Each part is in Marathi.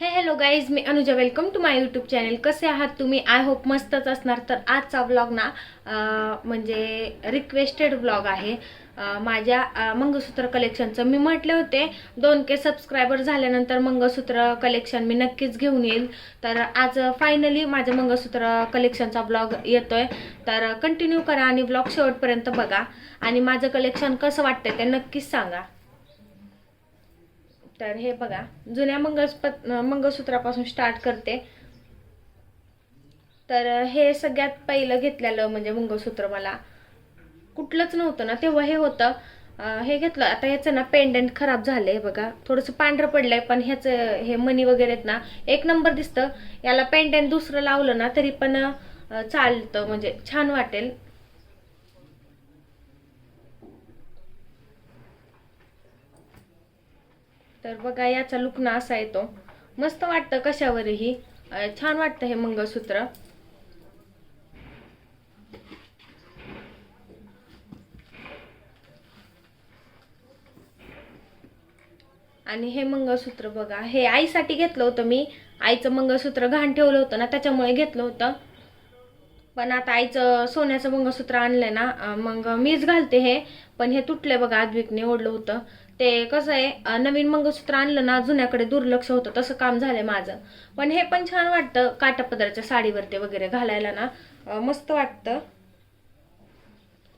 हे hello guys me Anuja. Welcome to my YouTube channel कसे आहात तुम्ही? आय होप मस्तच असणार. तर आजचा व्लॉग ना म्हणजे रिक्वेस्टेड व्लॉग आहे. माझ्या मंगळसूत्र कलेक्शनचं मी म्हटले होते दोन के सबस्क्रायबर झाल्यानंतर मंगळसूत्र कलेक्शन मी नक्कीच घेऊन येईल. तर आज फायनली माझं मंगळसूत्र कलेक्शनचा ब्लॉग येतोय. तर कंटिन्यू करा आणि ब्लॉग शेवटपर्यंत बघा. आणि माझं कलेक्शन कसं वाटतं ते नक्कीच सांगा. तर हे बघा. जुन्या मंगळपत मंगळसूत्रापासून स्टार्ट करते. तर हे सगळ्यात पहिलं घेतलेलं म्हणजे मंगळसूत्र मला. कुठलंच नव्हतं ना तेव्हा हे होतं. हे घेतलं. आता ह्याचं ना पेंडंट खराब झालंय बघा. थोडंसं पांढरं पडलंय पण ह्याचं हे मनी वगैरे आहेत ना एक नंबर दिसतं. याला पेंडंट दुसरं लावलं ना तरी पण चालतं म्हणजे छान वाटेल. तर बघा याचा लुक ना असा येतो. मस्त वाटतं कशावरही. छान वाटतं हे मंगळसूत्र. आणि हे मंगळसूत्र बघा हे आईसाठी घेतलं होतं मी. आईचं मंगळसूत्र घाण ठेवलं होतं ना त्याच्यामुळे घेतलं होतं. पण आता आईचं सोन्याचं मंगळसूत्र आणलंय ना मग मीच घालते हे. पण हे तुटलंय बघा आद्विकने ओढलं होतं. ते कसं आहे नवीन मंगळसूत्र आणलं ना जुन्याकडे दुर्लक्ष होतं तसं काम झालंय माझं. पण हे पण छान वाटतं काटापदराच्या साडीवरती वगैरे घालायला ना. मस्त वाटतं.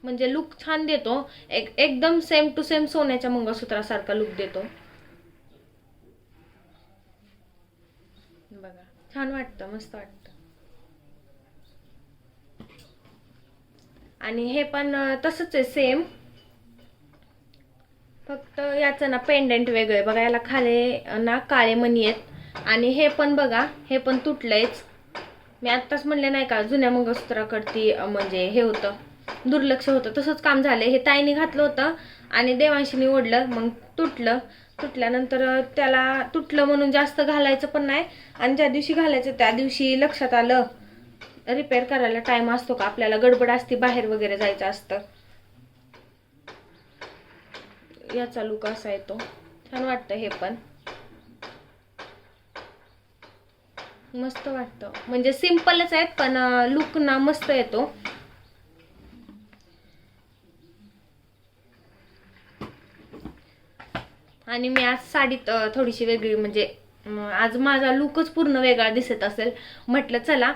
म्हणजे लुक छान देतो. एक एकदम सेम टू सेम सोन्याच्या मंगळसूत्रासारखा लुक देतो. बघा छान वाटतं मस्त वाटतं. आणि हे पण तसंच आहे सेम फक्त याचं ना पेंडंट वेगळं आहे. बघा याला खाले ना काळे मणी आहेत. आणि हे पण बघा हे पण तुटलंयच. मी आत्ताच म्हणले नाही का जुन्या मंगळसूत्राकडती म्हणजे हे होतं दुर्लक्ष होतं. तसंच काम झालं हे ताईने घातलं होतं आणि देवांशीने ओढलं मग तुटलं. तुटल्यानंतर त्याला तुटलं म्हणून जास्त घालायचं पण नाही. आणि ज्या दिवशी घालायचं त्या दिवशी लक्षात आलं रिपेअर करायला टाइम असतो का? आपल्याला गडबड असते बाहेर वगैरे जायचं असतं. याचा लुक असा येतो. छान वाटतं हे पण. मस्त वाटतं. म्हणजे सिम्पलच आहेत पण लुक ना मस्त येतो. आणि मी आज साडीत थोडीशी वेगळी म्हणजे आज माझा लुकच पूर्ण वेगळा दिसत असेल. म्हटलं चला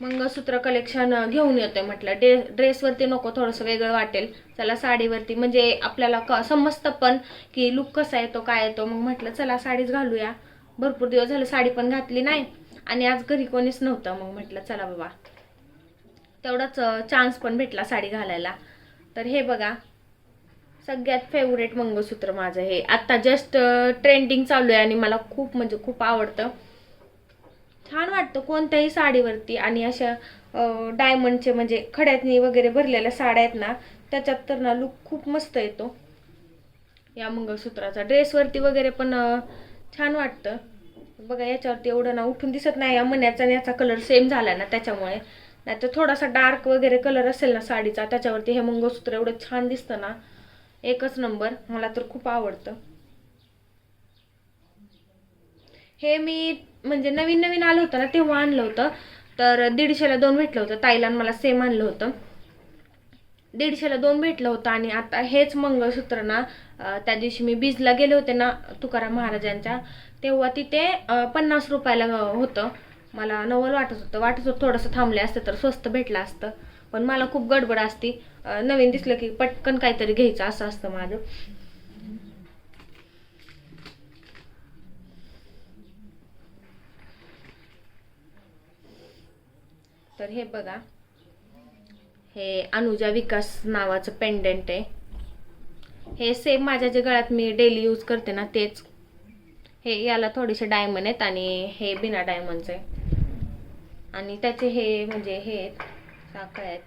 मंगळसूत्र कलेक्शन घेऊन येतोय म्हटलं. डे ड्रेसवरती नको थोडंसं वेगळं वाटेल. चला साडीवरती म्हणजे आपल्याला क समजतं पण की लुक कसा येतो काय येतो. मग म्हटलं चला साडीच घालूया. भरपूर दिवस झालं साडी पण घातली नाही. आणि आज घरी कोणीच नव्हतं. मग म्हटलं चला बाबा. तेवढाच चान्स पण भेटला साडी घालायला. तर हे बघा. सगळ्यात फेवरेट मंगळसूत्र माझं हे. आता जस्ट ट्रेंडिंग चालू आहे आणि मला खूप म्हणजे खूप आवडतं. छान वाटतं कोणत्याही साडीवरती आणि अशा डायमंडचे म्हणजे खड्यातनी वगैरे भरलेल्या साड्या आहेत ना त्याच्यात तर ना लुक खूप मस्त येतो. या मंगळसूत्राचा ड्रेसवरती वगैरे पण छान वाटतं. बघा याच्यावरती एवढं ना उठून दिसत नाही. या मण्याचा आणि याचा कलर सेम झाला ना त्याच्यामुळे. नाही तर थोडासा डार्क वगैरे कलर असेल ना साडीचा त्याच्यावरती हे मंगळसूत्र एवढं छान दिसतं ना. एकच नंबर मला तर खूप आवडतं. हे मी म्हणजे नवीन नवीन आलं होतं ना तेव्हा आणलं होतं. तर दीडशेला दोन भेटलं होतं. ताईला मला सेम आणलं होतं. दीडशेला दोन भेटलं होतं आणि आता हेच मंगळसूत्र ना त्या दिवशी मी बीजला गेले होते ना तुकाराम महाराजांच्या तेव्हा तिथे पन्नास रुपयाला होतं. मला नवल वाटत होतं. वाटत होतं थोडंसं थांबले असतं तर स्वस्त भेटलं असतं. पण मला खूप गडबड असती. नवीन दिसलं की पटकन काहीतरी घ्यायचं असं असतं माझं. तर हे बघा. हे अनुजा विकास नावाचं पेंडंट आहे. हे सेम माझ्या जे गळ्यात मी डेली यूज करते ना तेच. हे याला थोडेसे डायमंड आहेत आणि हे बिना डायमंडचं आहे. आणि त्याचे हे म्हणजे हे साखळ्या आहेत.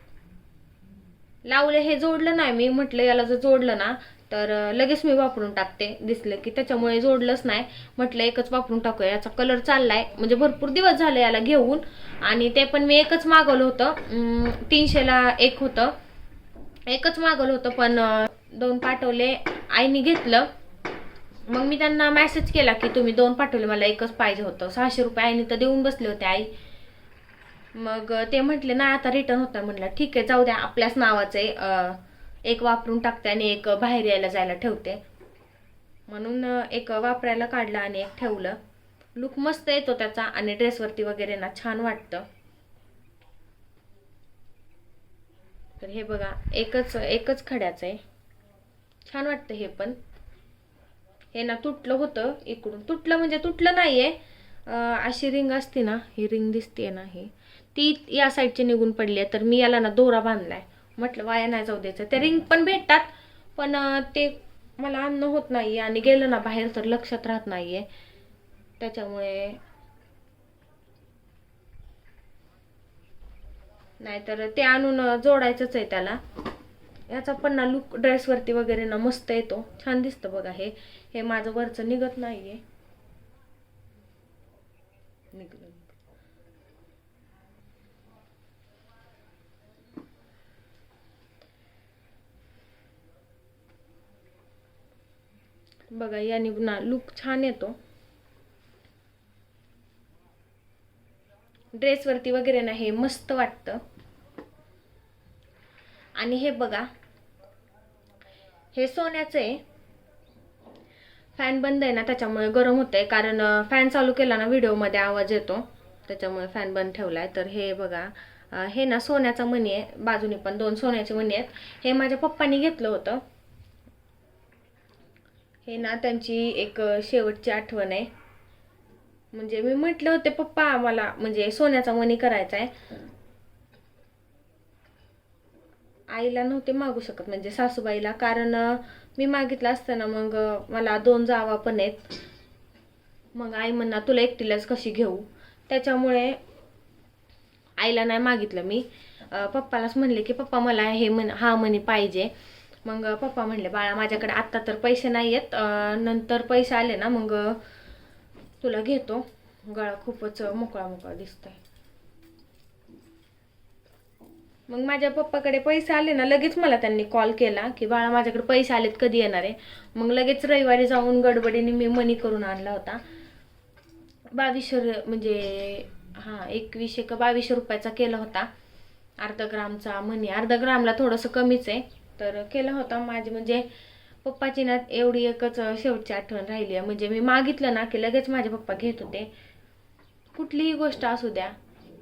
लावले हे जोडलं नाही मी म्हटलं याला जर जोडलं ना तर लगेच मी वापरून टाकते. दिसलं की त्याच्यामुळे जोडलंच नाही. म्हटलं एकच वापरून टाकूया. याचा कलर चाललाय. म्हणजे भरपूर दिवस झाले याला घेऊन. आणि ते पण मी एकच मागवलं होतं. तीनशेला एक होतं. एकच मागवलं होतं पण दोन पाठवले आईने घेतलं. मग मी त्यांना मेसेज केला की तुम्ही दोन पाठवले. मला एकच पाहिजे होतं. सहाशे रुपये आईने तर देऊन बसले होते आई. मग ते म्हटले ना आता रिटर्न होतं म्हटलं ठीक आहे जाऊ द्या. आपल्याच नावाचं आहे. एक वापरून टाकते आणि एक बाहेर यायला जायला ठेवते. म्हणून एक वापरायला काढलं आणि एक ठेवलं. लुक मस्त येतो त्याचा आणि ड्रेसवरती वगैरे ना छान वाटतं. तर हे बघा एकच एकच खड्याचं आहे. छान वाटतं हे पण. हे ना तुटलं होतं इकडून. तुटलं म्हणजे तुटलं नाही आहे अशी रिंग असते ना ही रिंग दिसते ना ही. ती या साईडची निघून पडली आहे तर मी याला ना दोरा बांधलाय. म्हटलं वाया नाही जाऊ द्यायचं. ते रिंग पण भेटतात पण ते मला अन्न होत नाही आणि गेलं ना बाहेर तर लक्षात राहत नाहीये. त्याच्यामुळे नाहीतर ते आणून जोडायचंच आहे त्याला. याचा पण ना लुक ड्रेसवरती वगैरे ना मस्त येतो. छान दिसतं बघा हे. हे माझं वरचं निघत नाहीये. निघलं. बघा याने ना लुक छान येतो. ड्रेसवरती वगैरे ना हे मस्त वाटतं. आणि हे बघा हे सोन्याचं आहे. फॅन बंद आहे ना त्याच्यामुळे गरम होतंय. कारण फॅन चालू केला ना व्हिडिओमध्ये आवाज येतो. त्याच्यामुळे फॅन बंद ठेवलाय. तर हे बघा हे ना सोन्याचा मणी आहे. बाजूने पण दोन सोन्याचे मणी आहेत. हे माझ्या पप्पांनी घेतलं होतं. हे ना त्यांची एक शेवटची आठवण आहे. म्हणजे मी म्हटले होते पप्पा मला म्हणजे सोन्याचा मणी करायचा आहे आईला नव्हते मागू शकत म्हणजे सासूबाईला. कारण मी मागितलं असतं ना मग मला दोन जावा पण आहेत. मग आई म्हणणार तुला एकटीलाच कशी घेऊ? त्याच्यामुळे आईला नाही मागितलं मी. पप्पालाच म्हणले की पप्पा मला हे म्हण हा मनी पाहिजे. मग पप्पा म्हणले बाळा माझ्याकडे आत्ता तर पैसे नाही आहेत नंतर पैसे आले ना मग तुला घेतो. गळा खूपच मोकळा मोकळा दिसतोय. मग माझ्या पप्पाकडे पैसे आले ना लगेच मला त्यांनी कॉल केला की बाळा माझ्याकडे पैसे आलेत कधी येणार आहे? मग लगेच रविवारी जाऊन गडबडीने मी मनी करून आणला होता. बावीसशे म्हणजे हां एकवीसशे का बावीसशे रुपयाचा केला होता. अर्धा ग्रामचा मनी अर्धा ग्रामला थोडंसं कमीच आहे. तर केला होता माझी म्हणजे पप्पाची ना एवढी एकच शेवटची आठवण राहिली आहे. म्हणजे मी मागितलं ना की लगेच माझे पप्पा घेत होते. कुठलीही गोष्ट असू द्या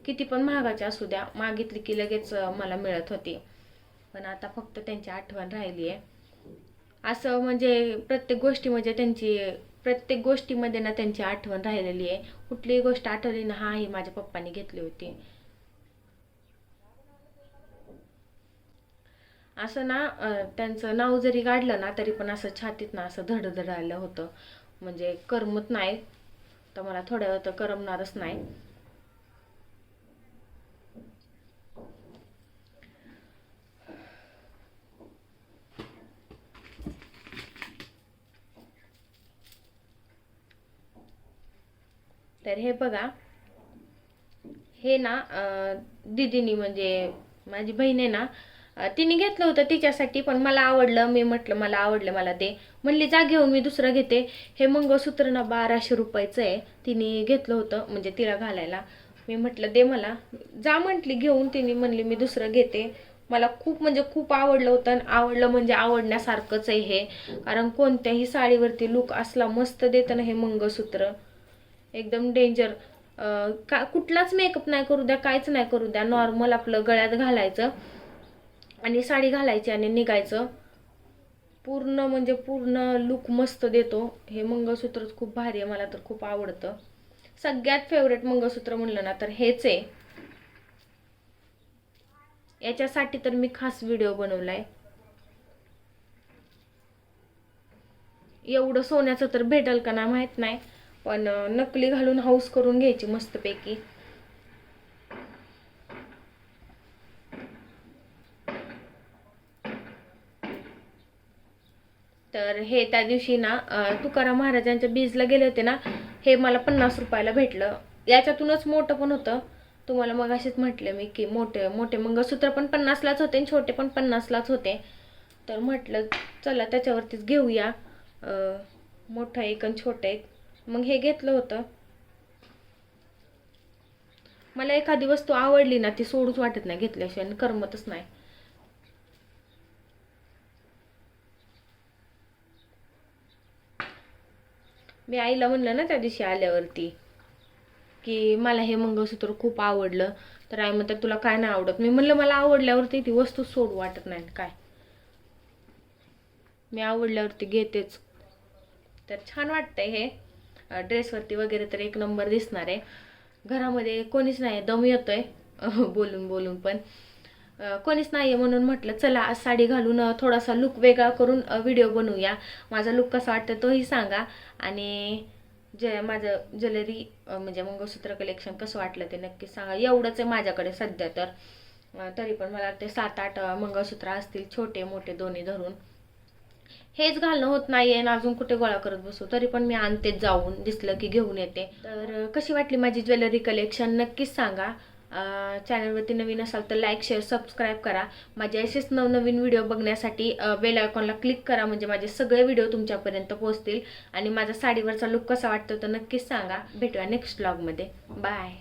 किती पण महागाची असू द्या मागितली की लगेच मला मिळत होती. पण आता फक्त त्यांची आठवण राहिली आहे. असं म्हणजे प्रत्येक गोष्टी म्हणजे त्यांची प्रत्येक गोष्टीमध्ये ना त्यांची आठवण राहिलेली आहे. कुठलीही गोष्ट आठवली ना हा ही माझ्या पप्पांनी घेतली होती. असं ना त्यांचं नाव जरी काढलं ना तरी पण असं छातीत ना असं धडधड आलं होतं. म्हणजे करमत नाही. तर मला थोड्या वेळ तर करमणारच नाही. तर हे बघा. हे ना अं, दीदीनी म्हणजे माझी बहीण आहे ना तिने घेतलं होतं तिच्यासाठी पण मला आवडलं मी म्हटलं मला आवडलं मला दे. म्हणली जा घेऊन मी दुसरं घेते. हे मंगळसूत्र ना बाराशे रुपयाचं आहे तिने घेतलं होतं म्हणजे तिला घालायला. मी म्हटलं दे मला. जा म्हटली घेऊन तिने म्हणली मी दुसरं घेते. मला खूप म्हणजे खूप आवडलं होतं आणि आवडलं म्हणजे आवडण्यासारखंच आहे हे. कारण कोणत्याही साडीवरती लुक असला मस्त देतं ना हे मंगळसूत्र. एकदम डेंजर का कुठलाच मेकअप नाही करू द्या काहीच नाही करू द्या. नॉर्मल आपलं गळ्यात घालायचं. आणि साडी घालायची आणि निघायचं. पूर्ण म्हणजे पूर्ण लुक मस्त देतो. हे मंगळसूत्रच खूप भारी आहे मला तर खूप आवडतं. सगळ्यात फेवरेट मंगळसूत्र म्हणलं ना तर हेच आहे. याच्यासाठी तर मी खास व्हिडिओ बनवलाय. एवढं सोन्याचं तर भेटल का ना माहीत नाही पण नकली घालून हाऊस करून घ्यायची मस्तपैकी. तर हे त्या दिवशी ना तुकाराम महाराजांच्या बीजला गेले होते ना हे मला पन्नास रुपयाला भेटलं. याच्यातूनच मोठं पण होतं. तुम्हाला मग असेच म्हटले मी की मोठे मोठे मंगळसूत्र पण पन्नासलाच होते आणि छोटे पण पन्नासलाच होते. तर म्हटलं चला त्याच्यावरतीच घेऊया. मोठं एक आणि छोटं एक. मग हे घेतलं होतं. मला एखादी वस्तू आवडली ना ती सोडूच वाटत नाही घेतल्याशिवाय आणि करमतच नाही. मी आईला म्हणलं ना त्या दिवशी आल्यावरती की मला हे मंगळसूत्र खूप आवडलं. तर आई म्हणतात तुला काय नाही आवडत? मी म्हणलं मला आवडल्यावरती ती वस्तू सोड वाटत नाही काय. मी आवडल्यावरती घेतेच. तर छान वाटतंय हे. ड्रेसवरती वगैरे तर एक नंबर दिसणार आहे. घरामध्ये कोणीच नाही दम येतोय. बोलून बोलून पण. कोणीच नाही आहे म्हणून म्हटलं चला आज साडी घालून थोडासा लुक वेगळा करून व्हिडिओ बनवूया. माझा लुक कसा वाटतं तोही सांगा. आणि जे माझं ज्वेलरी म्हणजे मंगळसूत्र कलेक्शन कसं वाटलं ते नक्की सांगा. एवढंच आहे माझ्याकडे सध्या तर. तरी पण मला ते सात आठ मंगळसूत्र असतील छोटे मोठे दोन्ही धरून. हेच घालणं होत नाहीये आणि अजून कुठे गोळा करत बसू. तरी पण मी आणतेच जाऊन दिसलं की घेऊन येते. तर कशी वाटली माझी ज्वेलरी कलेक्शन नक्कीच सांगा. चॅनलवरती नवीन असाल तर लाईक शेअर सबस्क्राईब करा. माझे असेच नवनवीन व्हिडिओ बघण्यासाठी बेल आयकॉनला क्लिक करा. म्हणजे माझे सगळे व्हिडिओ तुमच्यापर्यंत पोहोचतील. आणि माझा साडीवरचा लुक कसा वाटतो तर नक्कीच सांगा. भेटूया नेक्स्ट ब्लॉगमध्ये बाय